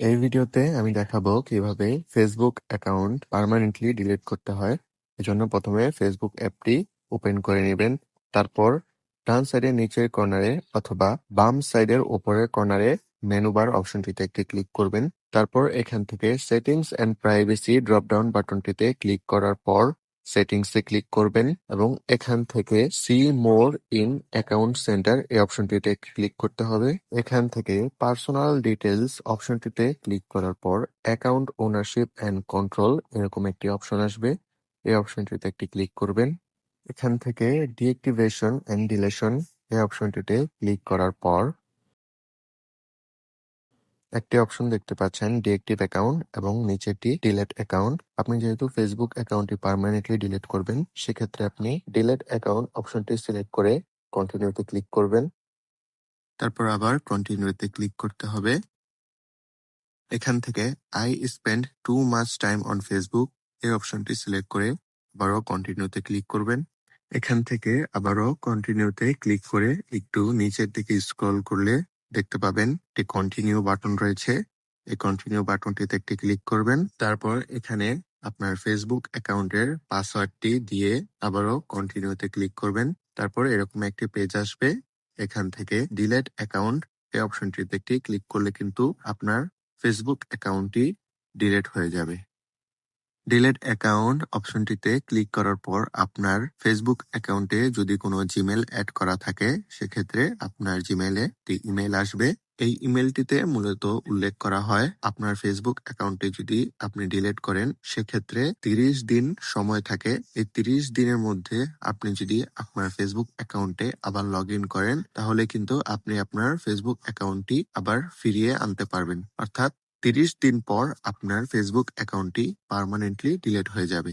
এই ভিডিওতে আমি দেখাবো কীভাবে ফেসবুক অ্যাকাউন্ট পার্মানেন্টলি ডিলিট করতে হয়। এজন্য প্রথমে ফেসবুক অ্যাপটি ওপেন করে নেবেন। তারপর ডান সাইডের নিচের কর্নারে অথবা বাম সাইডের উপরের কর্নারে মেনু বার অপশনটিতে একটি ক্লিক করবেন। তারপর এখান থেকে settings and privacy drop down বাটনটিতে click করার পর সেটিংসে ক্লিক করবেন এবং এখান থেকে see more in account centre এই অপশনটিতে ক্লিক করতে হবে। এখান থেকে পার্সোনাল ডিটেলস অপশনটিতে ক্লিক করার পর অ্যাকাউন্ট ওনারশিপ অ্যান্ড কন্ট্রোল এরকম একটি অপশন আসবে। এই অপশনটিতে একটি ক্লিক করবেন। এখান থেকে ডিএক্টিভেশন অ্যান্ড ডিলেশন এই অপশনটিতে ক্লিক করার পর একটি অপশন দেখতে পাচ্ছেন, ডিএক্টিভ অ্যাকাউন্ট এবং নিচেরটি ডিলেট অ্যাকাউন্ট। আপনি যেহেতু ফেসবুক অ্যাকাউন্টটি পার্মানেন্টলি ডিলিট করবেন, সেক্ষেত্রে আপনি ডিলেট অ্যাকাউন্ট অপশনটি সিলেক্ট করে কন্টিনিউতে ক্লিক করবেন। তারপর আবার কন্টিনিউতে ক্লিক করতে হবে। এখান থেকে I spend too much time on Facebook এই অপশনটি সিলেক্ট করে আবারও কন্টিনিউতে ক্লিক করবেন। এখান থেকে আবারও কন্টিনিউতে ক্লিক করে একটু নিচের দিকে স্ক্রল করলে দেখতে পাবেন। একটি কন্টিনিউ বাটন রয়েছে। এই কন্টিনিউ বাটনটিতে একটি ক্লিক করবেন। তারপর এখানে আপনার ফেসবুক অ্যাকাউন্টের পাসওয়ার্ডটি দিয়ে আবারও কন্টিনিউতে ক্লিক করবেন। তারপর এরকম একটি পেজ আসবে। এখান থেকে ডিলেট অ্যাকাউন্ট এই অপশনটিতে একটি ক্লিক করলে কিন্তু আপনার ফেসবুক অ্যাকাউন্টটি ডিলেট হয়ে যাবে। ডিলেট অ্যাকাউন্ট অপশনটিতে ক্লিক করার পর আপনার ফেসবুক অ্যাকাউন্টে যদি কোনো জিমেল অ্যাড করা থাকে, সেক্ষেত্রে আপনার জিমেলে একটি ইমেল আসবে। এই ইমেলটিতে মূলত উল্লেখ করা হয় আপনার ফেসবুক অ্যাকাউন্টে যদি আপনি ডিলিট করেন, সেক্ষেত্রে তিরিশ দিন সময় থাকে। এই তিরিশ দিনের মধ্যে আপনি যদি আপনার ফেসবুক অ্যাকাউন্টে আবার লগ করেন, তাহলে কিন্তু আপনি আপনার ফেসবুক অ্যাকাউন্টটি আবার ফিরিয়ে আনতে পারবেন। অর্থাৎ তিরিশ দিন পর আপনার ফেসবুক অ্যাকাউন্টটি পার্মানেন্টলি ডিলিট হয়ে যাবে।